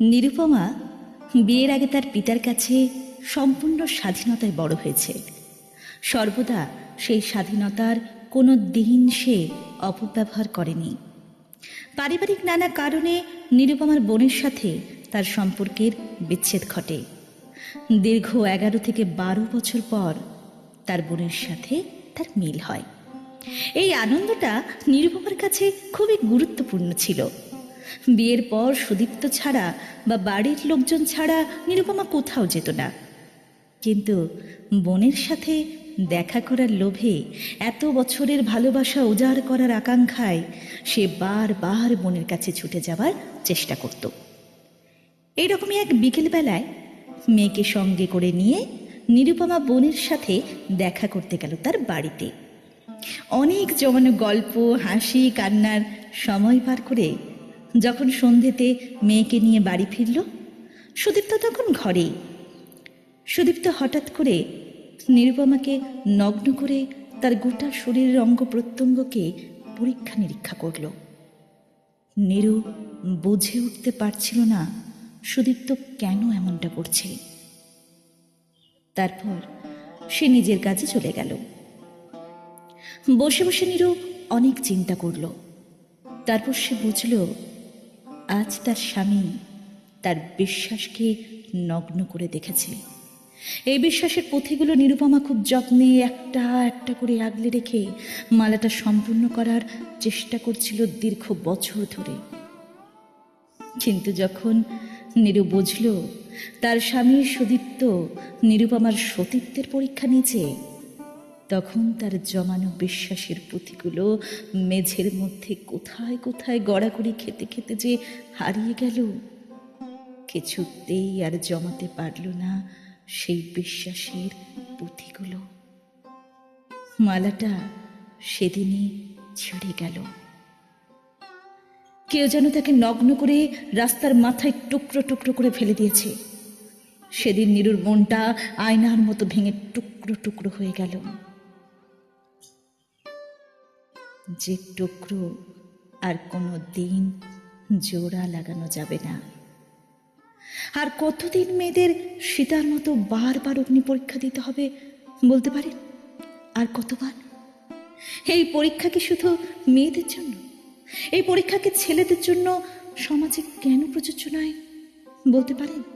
নিরুপমা বিয়ের আগে তার পিতার কাছে সম্পূর্ণ স্বাধীনতায় বড় হয়েছে। সর্বদা সেই স্বাধীনতার কোনো দিন সে অপব্যবহার করেনি। পারিবারিক নানা কারণে নিরুপমার বোনের সাথে তার সম্পর্কের বিচ্ছেদ ঘটে। দীর্ঘ এগারো থেকে বারো বছর পর তার বোনের সাথে তার মিল হয়। এই আনন্দটা নিরুপমার কাছে খুবই গুরুত্বপূর্ণ ছিল। বিয়ের পর সুদীপ্ত ছাড়া বা বাড়ির লোকজন ছাড়া নিরুপমা কোথাও যেত না। কিন্তু বোনের সাথে দেখা করার লোভে এত বছরের ভালোবাসা উজাড় করার আকাঙ্ক্ষায় সে বারবার বোনের কাছে ছুটে যাওয়ার চেষ্টা করত। এইরকমই এক বিকেলবেলায় মেয়েকে সঙ্গে করে নিয়ে নিরুপমা বোনের সাথে দেখা করতে গেল তার বাড়িতে। অনেক জমানো গল্প, হাসি, কান্নার সময় পার করে যখন সন্ধেতে মেয়েকে নিয়ে বাড়ি ফিরল, সুদীপ্ত তখন ঘরেই। সুদীপ্ত হঠাৎ করে নিরুপমাকে নগ্ন করে তার গোটা শরীরের অঙ্গ প্রত্যঙ্গকে পরীক্ষা নিরীক্ষা করল। নিরু বুঝে উঠতে পারছিল না সুদীপ্ত কেন এমনটা করছে। তারপর সে নিজের কাজে চলে গেল। বসে বসে নিরু অনেক চিন্তা করল। তারপর সে বুঝল আজ তার স্বামী তার বিশ্বাসকে নগ্ন করে দেখেছে। এই বিশ্বাসের পুঁথিগুলো নিরুপমা খুব যত্নে একটা একটা করে আগলে রেখে মালাটা সম্পূর্ণ করার চেষ্টা করছিল দীর্ঘ বছর ধরে। কিন্তু যখন নিরু বুঝল তার স্বামী সুদীপ্ত নিরুপমার সতীত্বের পরীক্ষা নিয়েছে তখন তার জমানো বিশ্বাসের পুঁথিগুলো মেঝের মধ্যে কোথায় কোথায় গড়াগড়ি খেতে খেতে যে হারিয়ে গেল, কিছুতেই আর জমাতে পারল না সেই বিশ্বাসের পুঁথিগুলো। মালাটা সেদিনই ছিঁড়ে গেল। কেউ যেন তাকে নগ্ন করে রাস্তার মাথায় টুকরো টুকরো করে ফেলে দিয়েছে। সেদিন নিরুর মনটা আয়নার মতো ভেঙে টুকরো টুকরো হয়ে গেল। যে টুকরো আর কোনো দিন জোড়া লাগানো যাবে না। আর কতদিন মেয়েদের সীতার মতো বারবার অগ্নি পরীক্ষা দিতে হবে বলতে পারেন আর কতবার? এই পরীক্ষা কি শুধু মেয়েদের জন্য? এই পরীক্ষাকে ছেলেদের জন্য সমাজে কেন প্রযোজ্য নয় বলতে পারেন?